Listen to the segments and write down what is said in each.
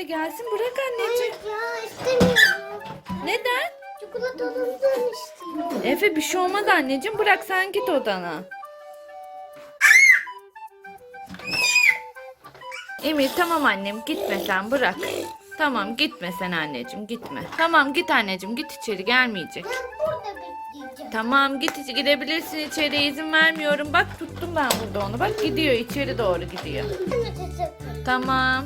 gelsin. Bırak anneciğim. Hayır ya istemiyorum. Neden? Çikolatalıdan istiyorum. Efe bir şey olmaz anneciğim. Bırak sen git odana. Emir tamam annem gitme sen bırak. Tamam gitme sen anneciğim gitme. Tamam git anneciğim git içeri gelmeyecek. Ben burada bekleyeceğim. Tamam git gidebilirsin içeri izin vermiyorum. Bak tuttum ben burada onu. Bak gidiyor içeri doğru gidiyor. Teşekkür Tamam.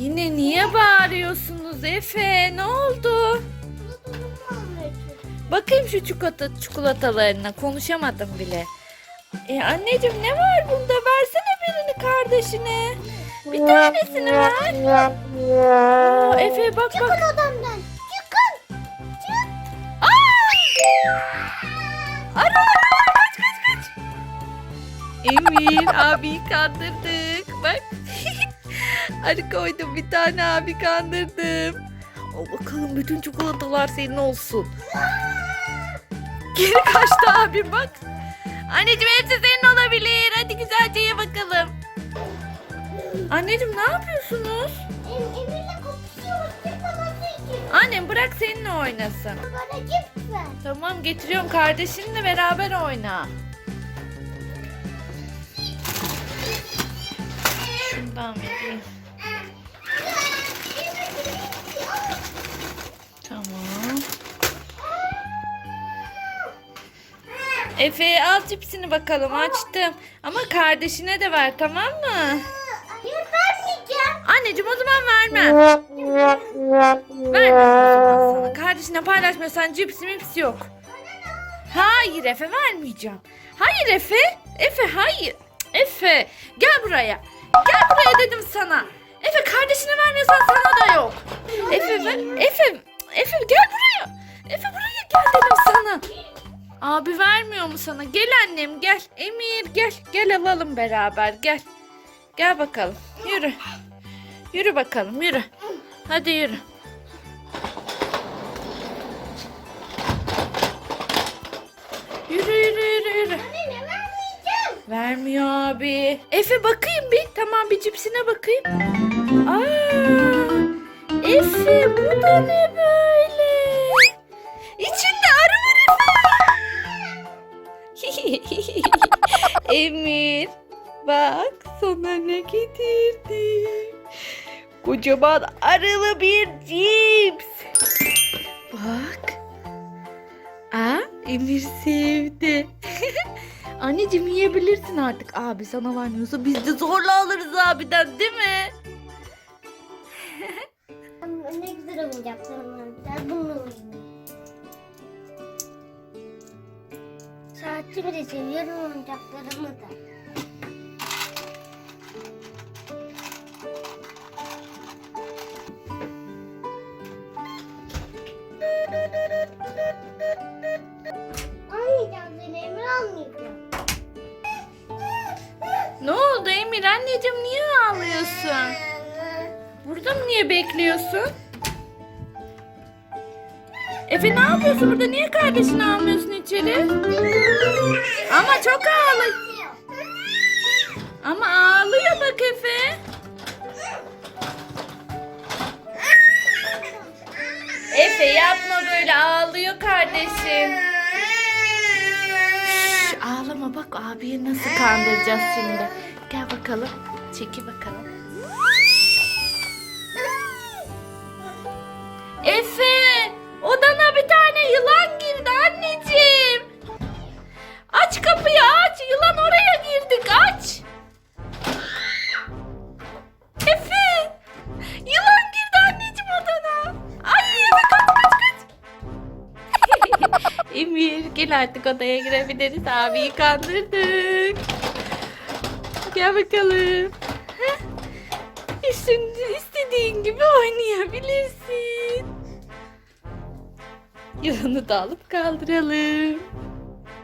Yine niye bağırıyorsunuz Efe? Ne oldu? Bakayım şu çikolata çikolatalarına. Konuşamadım bile. E anneciğim ne var bunda? Versene birini kardeşine. Bir tanesini ver. Aa, Efe bak bak. Çıkın odamdan. Çıkın. Çık. Aa! Arı kaç kaç kaç. Emir abi kandırdık. Arı koydum bir tane abi kandırdım. Al bakalım bütün çikolatalar senin olsun. Geri kaçtı abi bak. Anneciğim hepsi senin olabilir. Hadi güzelce ye bakalım. Anneciğim ne yapıyorsunuz? Annem bırak seninle oynasın. Bana ver. Tamam getiriyorum kardeşinle beraber oyna. Şundan vereyim. Efe al cipsini bakalım açtım. Ama kardeşine de ver tamam mı? Hayır vermeyeceğim. Anneciğim o zaman vermem. Vermem o zaman sana. Kardeşine paylaşmıyorsan cips mips yok. Hayır Efe vermeyeceğim. Hayır Efe. Efe hayır. Efe gel buraya. Gel buraya dedim sana. Efe kardeşine vermiyorsan sana da yok. Efe ver. Efe. Efe gel buraya. Efe buraya gel dedim sana. Abi vermiyor mu sana? Gel annem gel. Emir gel. Gel alalım beraber gel. Gel bakalım. Yürü. Yürü bakalım yürü. Hadi yürü. Yürü yürü yürü yürü. Anne vermeyeceğim. Vermiyor abi. Efe bakayım bir. Tamam bir cipsine bakayım. Aa, Efe bu da ne böyle? Bak sana ne getirdim. Kocaman arılı bir cips. Bak. Aa, Emir sevdi. Anneciğim yiyebilirsin artık. Abi sana vermiyorsa biz de zorla alırız abiden değil mi? Ne güzel var. Biraz bununla oynayayım. Saatimi de seviyorum oyuncaklarımı da. Emir anneciğim niye ağlıyorsun? Burada mı niye bekliyorsun? Efe ne yapıyorsun burada? Niye kardeşini almıyorsun içeri? Ama çok ağlıyor. Ama ağlıyor bak Efe. Efe yapma böyle ağlıyor kardeşim. Şş, ağlama bak abiyi nasıl kandıracağız şimdi. Gel bakalım. Çeki bakalım. Efe! Odana bir tane yılan girdi anneciğim. Aç kapıyı aç. Yılan oraya girdik aç. Efe! Yılan girdi anneciğim odana. Ay Efe kaç kaç kaç. Emir gel artık odaya girebiliriz. Abiyi kandırdık. Gel bakalım. Heh. İstediğin, gibi oynayabilirsin. Yılanı da alıp kaldıralım.